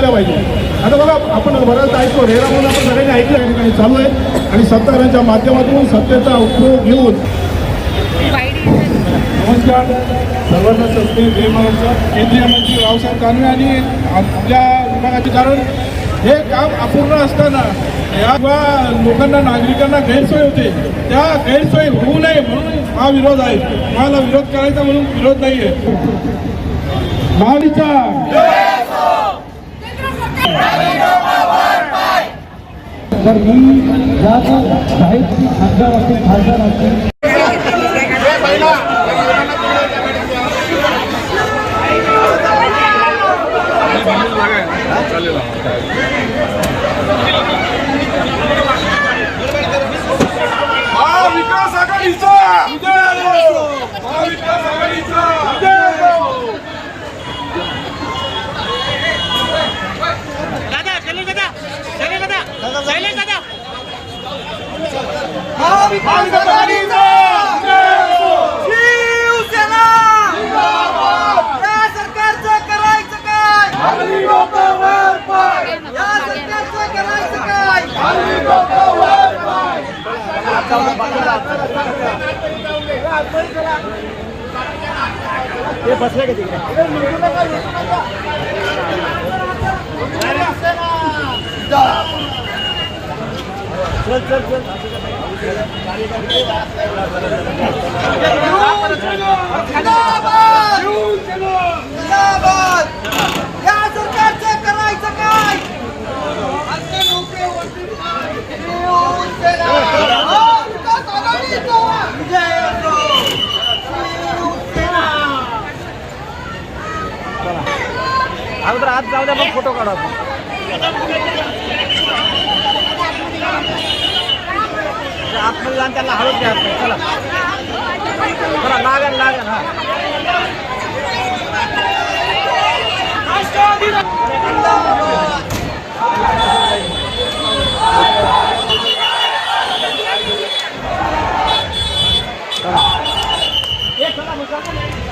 मिळाल्या पाहिजे. आता बघा आपण बऱ्याचदा ऐकतो रेरा म्हणून आपण सगळ्यांनी ऐकलं या ठिकाणी चालू आहे. आणि सत्तारांच्या माध्यमातून सत्तेचा उपयोग घेऊन नमस्कार. सर्वांना सत्ते जय महाराष्ट्र. केंद्रीय मंत्री रावसाहेब कानवे आणि आपल्या विभागाचे कारण हे काम अपूर्ण असताना या लोकांना नागरिकांना गैरसोय होते. त्या गैरसोय होऊ नये म्हणून हा विरोध आहे. मला विरोध करायचा म्हणून विरोध नाही आहे महाडीचा तर मी या साहित्य खासदार असतील खासदार असतील. शिवसेना या सरकारचं करायचं काय या चल करायचं काय या सरकारचं करायचं काय अगोदर जाऊ द्या मग फोटो काढा मुलान त्यांना हळूच घ्या चला चला लागन लागन हा एक चला।